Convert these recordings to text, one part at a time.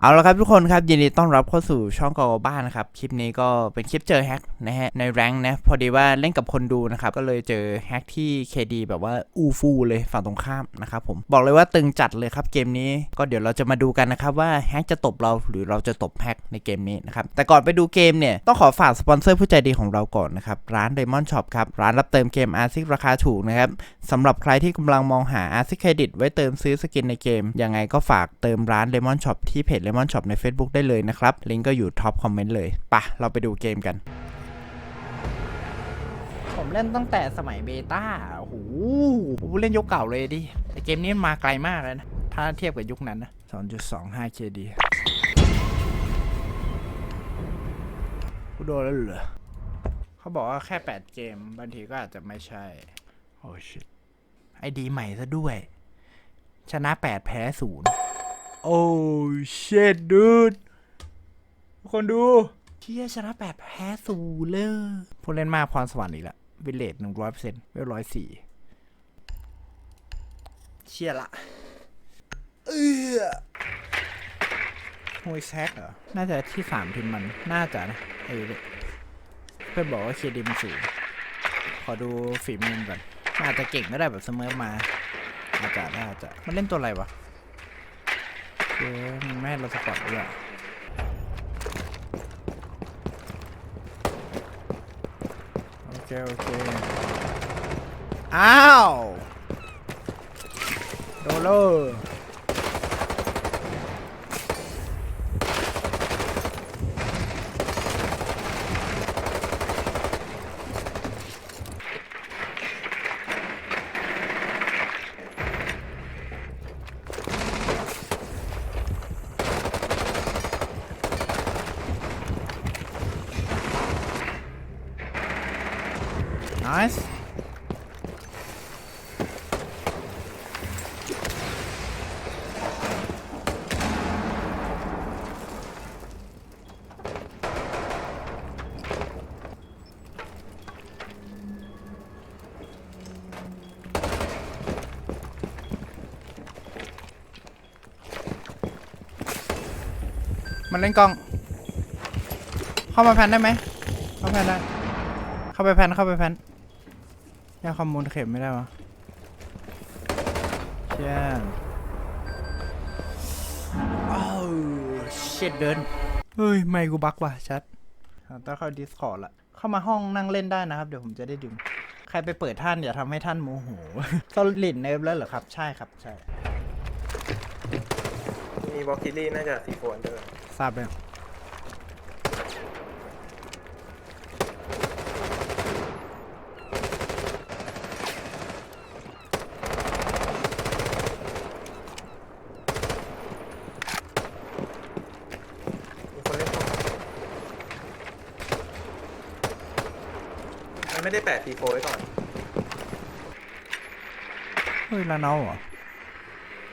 เอาละครับทุกคนครับยินดีต้อนรับเข้าสู่ช่องกอบ้านนะครับ คลิปนี้ก็เป็นคลิปเจอแฮกนะฮะในแรงค์นะพอดีว่าเล่นกับคนดูนะครับ ก็เลยเจอแฮกที่ KD แบบว่าอูฟูเลยฝั่งตรงข้ามนะครับผมบอกเลยว่าตึงจัดเลยครับเกมนี้ก็เดี๋ยวเราจะมาดูกันนะครับว่าแฮกจะตบเราหรือเราจะตบแฮกในเกมนี้นะครับแต่ก่อนไปดูเกมเนี่ยต้องขอฝากสปอนเซอร์ผู้ใจดีของเราก่อนนะครับร้าน Diamond Shop ครับร้านรับเติมเกมอาร์ซิกราคาถูกนะครับสำหรับใครที่กำลังมองหาอาร์ i ิเครดิตไว้เติมซื้อสกินในเกมยังไงก็ฝากเติมร้าน Lemon Shop ที่เพจ Lemon Shop ใน Facebook ได้เลยนะครับ ลิงก์ก็อยู่ท็อปคอมเมนต์เลยปะเราไปดูเกมกัน ผมเล่นตั้งแต่สมัยเบต้าโอ้โหเล่นยุคเก่าเลยดิแต่เกมนี้มันมาไกลมากเลยนะ ถ้าเทียบกับยุคนั้นนะ 2.25 KD กูโดนแล้วเหรอเขาบอกว่าแค่ 8 เกม บางทีก็อาจจะไม่ใช่ โอ้ชิตไอดีใหม่ซะด้วย ชนะ 8 แพ้ศูนย์ โอ้เชดดูดทุกคนดูเที่ยชนะ8แพ้ศูนย์เลยผู้เล่นมากพรสวรรค์อีกละวิลเลจหนึ่งร้อยเปอร์เซ็นต์เวลร้อยสี่เชี่ยละเออโฮยแซกเหรอ น่าจะที่สามทีมมัน น่าจะนะเออเพื่อนบอกว่าเคดีมันสูง ขอดูฝีมือมันก่อนมันอาจจะเก่งก็ได้แบบเสมอมา อาจจะได้อาจจะ มันเล่นตัวอะไรวะ เย้มันไม่ให้เราสปอร์ตเลยอะโอเค โอเค อ้าว โดโล Nice. มันเล่นกล้อง เข้ามาแพนได้ไหมเข้าแพนได้ เข้าไปแพนเข้าไปแพนยังคอมมูลเข็มไม่ได้วะเชี่ยอ้เช็ดเดิน เฮ้ย ไม่กูบักว่ะชัดต้องเข้า Discord ละ เข้ามาห้องนั่งเล่นได้นะครับ เดี๋ยวผมจะได้ดึง ใครไปเปิดท่านอย่าทำให้ท่านโมโหสลิดเนฟแล้วเหรอครับ ใช่ครับ ใช่ มีวอลคิลี่น่าจะสีโฟนด้วย ทราบแล้วมีคนเล่นของมันไม่ได้แปะสีโฟไว้ก่อนเฮ้ยลาเนาเหรอ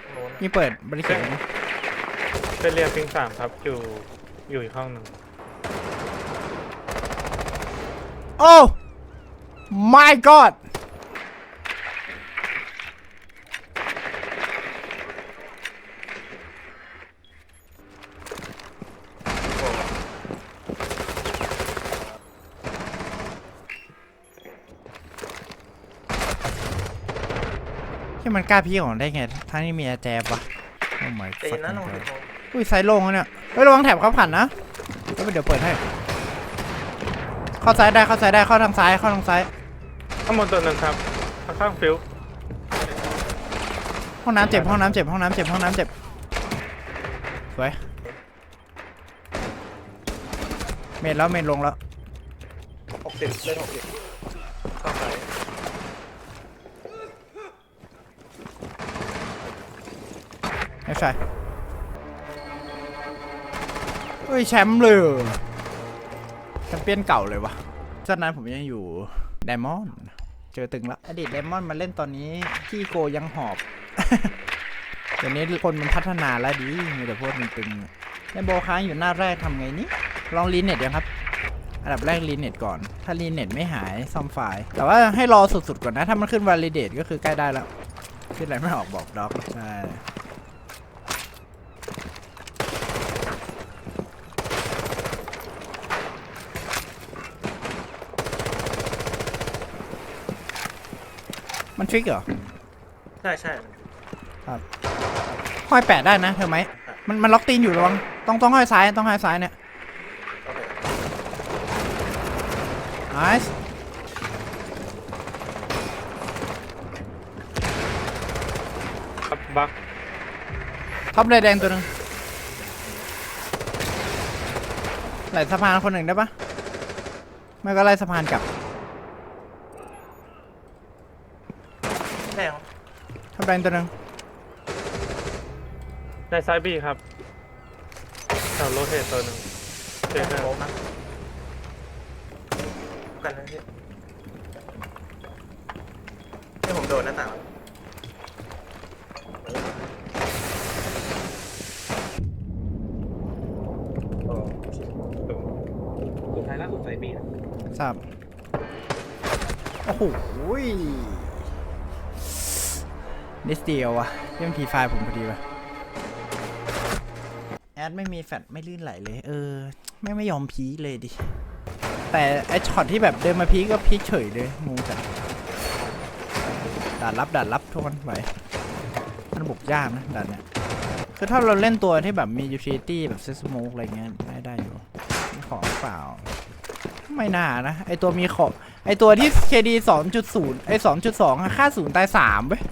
ตรงโน้นอะนี่เปิดบริการไหม เป็นเรียนปิงสามครับอยู่อยู่อีกห้องหนึ่งโอ้ my god ที่มันกล้าพี่ของได้ไงทั้งที่มีอาแจบวะโอ้ my ใจเย็นนะลอง fucking สี god โฟ อุ้ยไซส์ลงแล้วเนี่ยเฮ้ยระวังแถบเขาผ่านนะแล้วเดี๋ยวเปิดให้ เข้าซ้ายได้เข้าซ้ายได้เข้าทางซ้ายเข้าทางซ้ายข้างบนตัวหนึ่งครับข้างๆฟิวห้องน้ำเจ็บห้องน้ำเจ็บห้องน้ำเจ็บห้องน้ำเจ็บสวยเมนแล้วเมนลงแล้วหกสิบเล่นหกสิบเข้าไปไม่ใช่ เฮ้ยแชมป์เลยเหรอแชมเปี้ยนเก่าเลยวะจากนั้นผมยังอยู่ไดมอนด์เจอตึงละอดีตไดมอนด์มาเล่นตอนนี้พี่โกยังหอบเดี๋ยวนี้คนมันพัฒนาแล้วดีมีแต่พวกตึงๆในโบค้างอยู่หน้าแรกทำไงนี่ลองรีเน็ตยังครับอันดับแรกรีเน็ตก่อน ถ้ารีเน็ตไม่หายซ่อมไฟล์ แต่ว่าให้รอสุดๆก่อนนะ ถ้ามันขึ้น validate ก็คือใกล้ได้แล้วคิดอะไรไม่ออกบอกด็อก ใช่ มันทริกเหรอใช่ใช่ ห้อยแปะได้นะเธอไหมมันมันล็อกตีนอยู่ระวังต้องต้องห้อยซ้ายต้องห้อยซ้ายเนี่ยโอเค nice ครับบักท็อปเลยแดงตัวหนึ่งไหลสะพานคนหนึ่งได้ปะไม่ก็ไล่สะพานกลับ แน่ครับท็อปแดงตัวหนึ่งในซ้ายบีครับแถวโรเทตตัวหนึ่งเจแน่อโค้งนะกันนะพี่นี่ผมโดนหน้าต่างโอ้ชิบสุดท้ายล่าสุดใส่บีนะทราบโอ้โห นิสเดียวอะเยี่ยมทีไฟผมพอดีวะแอดไม่มีแฟดไม่ลื่นไหลเลย เออ ไม่ไม่ยอมพีเลยดิ แต่ไอช็อตที่แบบเดินมาพีก็พีเฉยเลยงงจัดด่านรับด่านรับทุกคนไหวมันบุกยากนะด่านเนี้ยคือถ้าเราเล่นตัวที่แบบมี utility แบบเซสโมกอะไรเงี้ยได้ได้อยู่ของหรือเปล่า ไม่น่านะ ไอตัวมีของไอตัวที่ KD 2.0 ไอ 2.2อะค่าศูนย์ตาย3เว้ย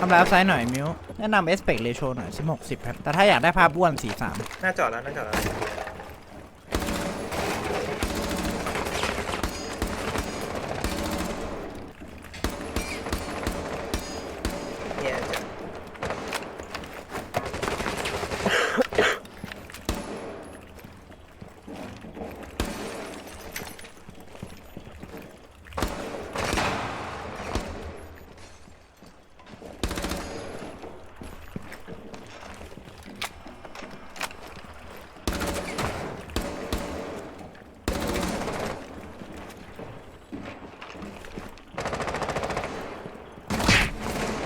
ทำลายอัพไซด์หน่อยมิวแนะนำเอสเปกเรโชหน่อย16 10ครับแต่ถ้าอยากได้ภาพบ้วน43 หน้าจอดแล้วหน้าจอดแล้วแย่จัง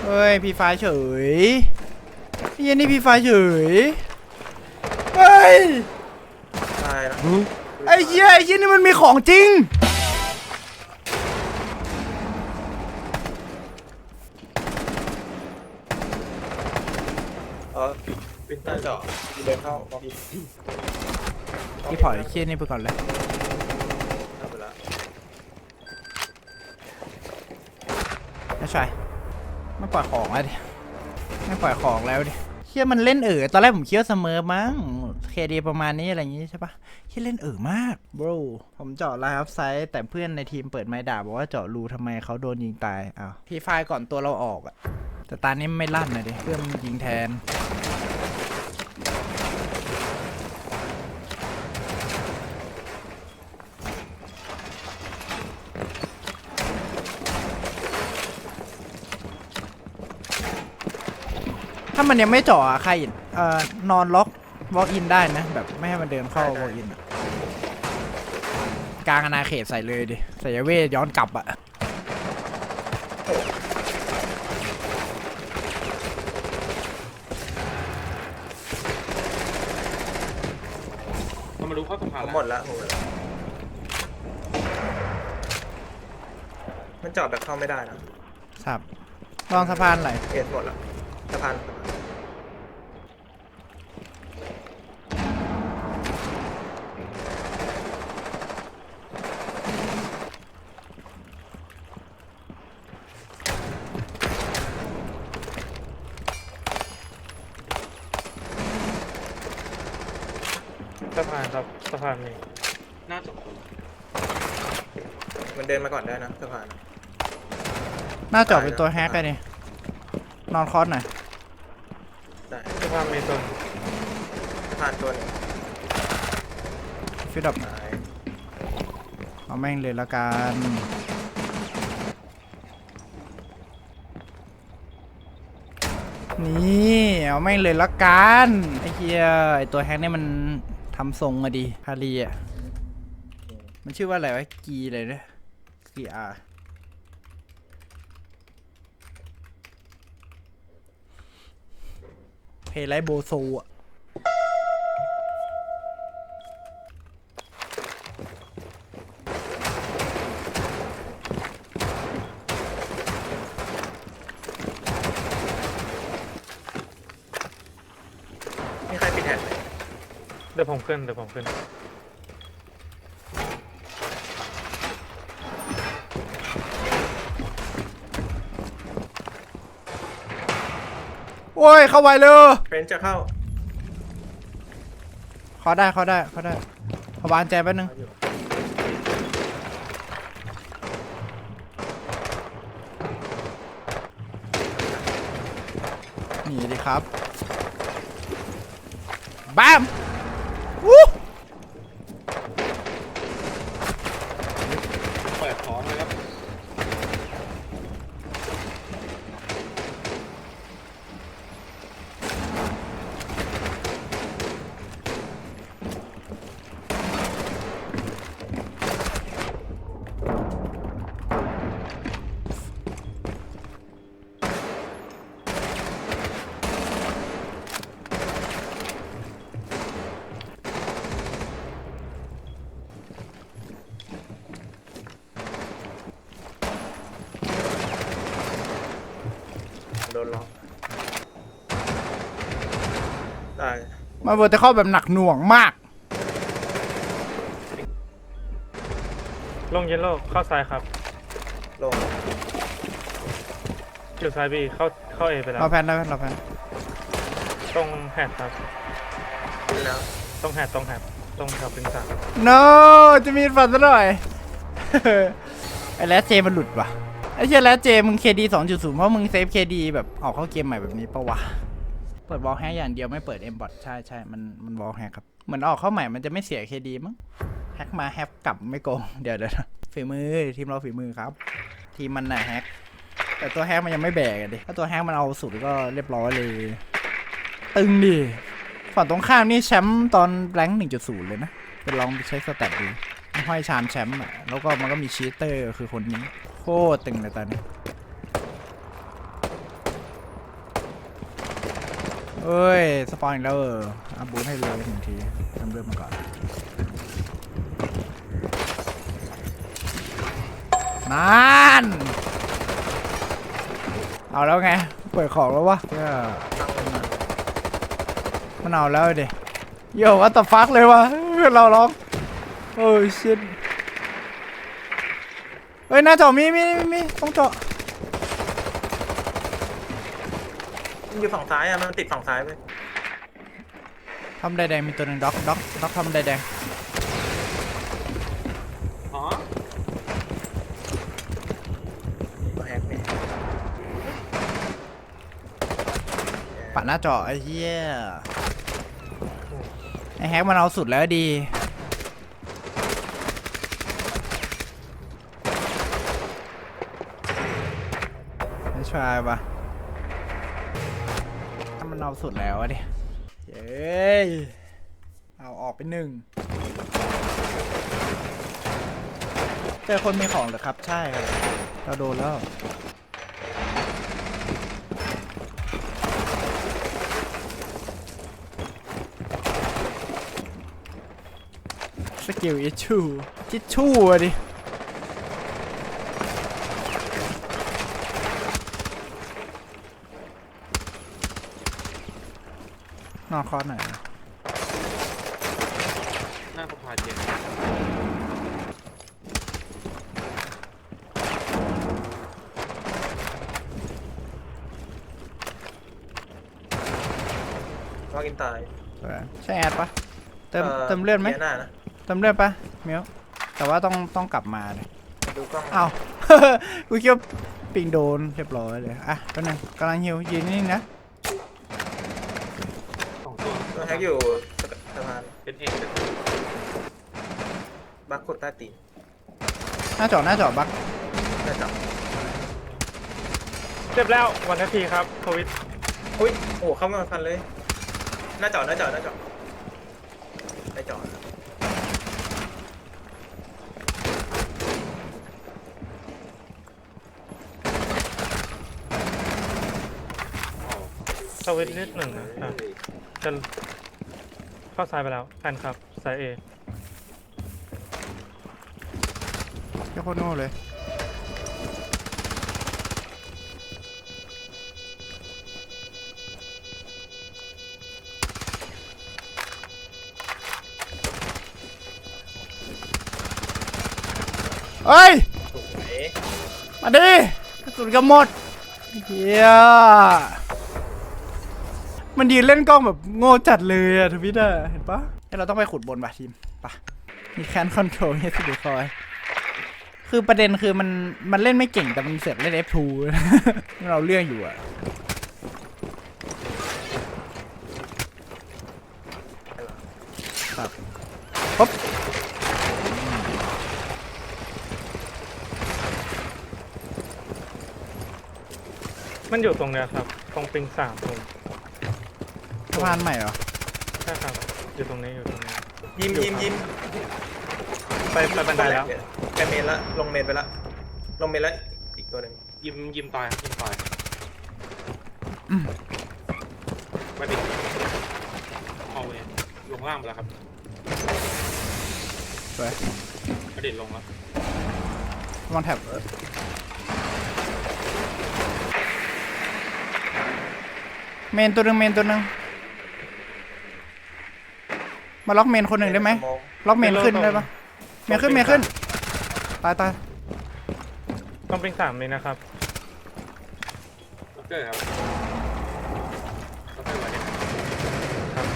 เฮ้ยพีไฟเฉยเฮียนี่พีไฟเฉยเฮ้ยตายแล้วไอ้เหี้ยไอ้เหี้ยนี่มันมีของจริงเออวินเตอร์จอดเดินเข้าออฟฟิศพี่ปล่อยไอ้เหี้ยนี่ไปก่อนเลยเข้าไปแล้ว ไม่ใช่ ไม่ปล่อยของแล้วดิไม่ปล่อยของแล้วดิเฮียมันเล่นเอ๋อตอนแรกผมคิดว่าเสมอมั้งเคดีประมาณนี้อะไรอย่างงี้ใช่ปะเฮียเล่นเอ๋อมากบรูผมเจาะไลฟ์อัพไซด์แต่เพื่อนในทีมเปิดไม้ด่าบอกว่าเจาะรูทำไมเขาโดนยิงตายอ้าวพีไฟก่อนตัวเราออกอะแต่ตานี้ไม่ลั่นนะดิเพื่อนมันยิงแทน ถ้ามันยังไม่เจาะอะใครเอ่อนอนล็อกวอล์กอินได้นะ แบบไม่ให้มันเดินเข้าวอล์กอินกลางอนาเขตใส่เลยดิใส่ยาเวทย้อนกลับอะมันมารู้ข้อสำคัญผมแล้วหมดแล้วผมหมดแล้วมันจอดแบบเข้าไม่ได้นะครับลองสะพานไหลเอ็ดหมดแล้วสะพานสะพานครับ สะพานนี้น่าจบมันเดินมาก่อนได้นะสะพานหน้าจอเป็นตัวแฮกเลยนี่นอนคอร์สหน่อยได้สะพานมีตัวสะพานตัวหนึงฟิดดับตายเอาแม่งเลยละกันนี่เอาแม่งเลยละกันไอ้เหี้ยไอ้ตัวแฮกเนี่ยมันทำทรงมาดีพารีอะมันชื่อว่าอะไรวะ กีเลยนะกีอาเพลไรโบโซอะ ผมขึ้นเดี๋ยวผมขึ้น โอ้ย เข้าไวเลยเฟรนจะเข้าเขาได้เขาได้เขาได้เขาวางแจแป๊บนึง หนีดิครับบ้าม วู้ เปิดของเลยครับ โดนล็อกได้ มาเวอร์จะเข้าแบบหนักหน่วงมาก ลงเยลโล่เข้าซ้ายครับ ลงอยู่ซ้ายบีเข้าเข้าเอไปแล้ว เราแพนเราแพนเราแพนตรงแฮดครับขึ้นแล้วตรงแฮดตรงแฮดตรงแถวปิงสาม no จะมีฝันซะหน่อย ไอ้แรดเจมันหลุดว่ะ ไอ้เชี่ยแรดเจมึงเคดีสองจุดศูนย์เพราะมึงเซฟเคดีแบบออกเข้าเกมใหม่แบบนี้ปะวะเปิดวอลแฮกอย่างเดียวไม่เปิดเอ็มบอทใช่ใช่มันมันวอลแฮกครับ เหมือนออกเข้าใหม่มันจะไม่เสียเคดีมั้งแฮกมาแฮกกลับไม่โกง เดี๋ยวเดี๋ยวฝีมือทีมเราฝีมือครับ ทีมมันน่ะแฮกแต่ตัวแฮกมันยังไม่แบกอะดิถ้าตัวแฮกมันเอาสุดก็เรียบร้อยเลย ตึงดิฝั่งตรงข้ามนี่แชมป์ตอนแรงหนึ่งจุดศูนย์เลยนะไปลองไปเช็คสแตทดูมันห้อยชามแชมป์อะแล้วก็มันก็มีชีเตอร์คือคนนี้โคตรตึงเลยตอนนี้ เอ้ย สปอยอีกแล้วเอออัพบูทให้เลยหนึ่งทีทำเรื่องมาก่อนนั่นเอาแล้วไง เปิดของแล้ววะเนี่ยมันเอาแล้วดิโย่วัตฟักเลยวะเราร้องโอ้ยชิตเฮ้ยหน้าจอมีมีมีมีต้องเจาะ มันอยู่ฝั่งซ้ายอะ มันติดฝั่งซ้ายไปทำแดงๆมีตัวหนึ่งด็อกด็อกด็อกทำแดงอ๋อตัวแฮกเนี่ยๆปัดหน้าจอไอ้เหี้ยไอ้แฮกมันเอาสุดแล้วดีไม่ชายปะถ้ามัน เอาสุดแล้วอะดิเย้ยเอาออกไปหนึ่งเจอคนมีของเหรอครับ ใช่ครับเราโดนแล้วสกิลอิชชูทิชชูอะดิ นอกคอร์สหน่อยนะหน้าสะพานเจ็ดว่ากินตายเออใช่แอดปะเติมอ่อเติมเลือดไหมกียร์หน้านะเติมเลือดปะเมียวแต่ว่าต้องต้องกลับมาเลยดูกล้องอ้าวกูคิดว่าปิงโดนเรียบร้อยเลย อะแป๊บนึงกำลังฮิวยืนนิ่งๆนะ สองตัว ตัวแฮก อยู่สะพานเป็นเอกเป็นบักกดใต้ตีนหน้าจอหน้าจอบักน่าจับเจ็บแล้ววันนาทีครับโควิดอุ้ยโอ้เข้ามาพันเลย หน้าจอดหน้าจอดหน้าจอดหน้าจอดสวิตช์นิดหนึ่งนะอะจะ เข้าซ้ายไปแล้วแอนครับสายเอแค่โคนรโง่เลย เอ้ยมาดิกระสุนก็หมดเฮีย มันยืนเล่นกล้องแบบโง่จัดเลยอะทวิตอะเห็นปะเอ้ยเราต้องไปขุดบนป่ะทีมปะมีแคนคอนโทรลเฮสดูคอยคือประเด็นคือมันมันเล่นไม่เก่งแต่มันเสือกเล่น F2 มันเราเรื่องอยู่อะครับปุ๊บมันอยู่ตรงเนี้ยครับ ตรงปิงสามตรง สะพานใหม่เหรอใช่ครับอยู่ตรงนี้อยู่ตรงนี้ยิมยิมยิมไปไปบันไดแล้วไปเมนละลงเมนไปละลงเมนละอีกตัวหนึ่งยิมยิมตายครับยิมตายอืมไม่ติดเอาเองลงล่างไปแล้วครับสวยกระเด็นลงแล้ววางแท็บเมนตัวหนึ่งเมนตัวหนึ่ง มาล็อกเมนคนหนึ่งได้ไหมสโกล็อกเมนขึ้นได้ปะเมนขึ้นเมนขึ้นตายตายตรงปิงสามเลยนะครับล็อกเกอร์ครับล็อกเกอร์ไว้เนี่ยครับ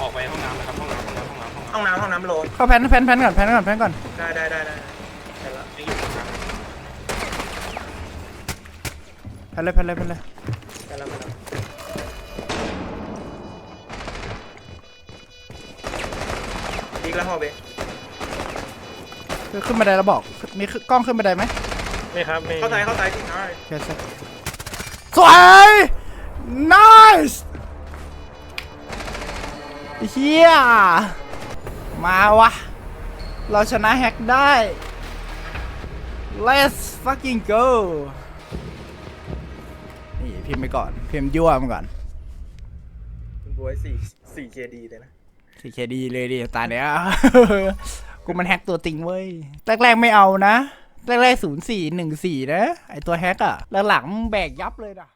ออกไปห้องน้ำนะครับห้องน้ำห้องน้ำห้องน้ำห้องน้ำห้องน้ำห้องน้ำโลเข้าแพนแพนแพนก่อนแพนก่อนแพนก่อนได้ได้ได้ได้ได้ละยังอยู่ห้องน้ำแพนเลยแพนเลยแพนเลย กแล้วฮอเบคือขึ้นบันไดแล้วบอก มีขึ้นกล้องขึ้นบันไดไหมนี่ครับมีเข้าใจเข้าใจจริงนะโอเคสวยสวย nice เฮียมาวะ เราชนะแฮกได้ let's fucking go นี่พิมพ์ไปก่อน พิมพ์ยั่วมันก่อนบวยสี่สี่เคดีเลยนะ ทีเคดีเลยดิตาเนี้ยกูมันแฮกตัวจริงเว้ย แรกๆไม่เอานะ แรกๆศูนย์สี่หนึ่งสี่นะ ไอตัวแฮกอะแล้วหลังๆแบกยับเลยนะ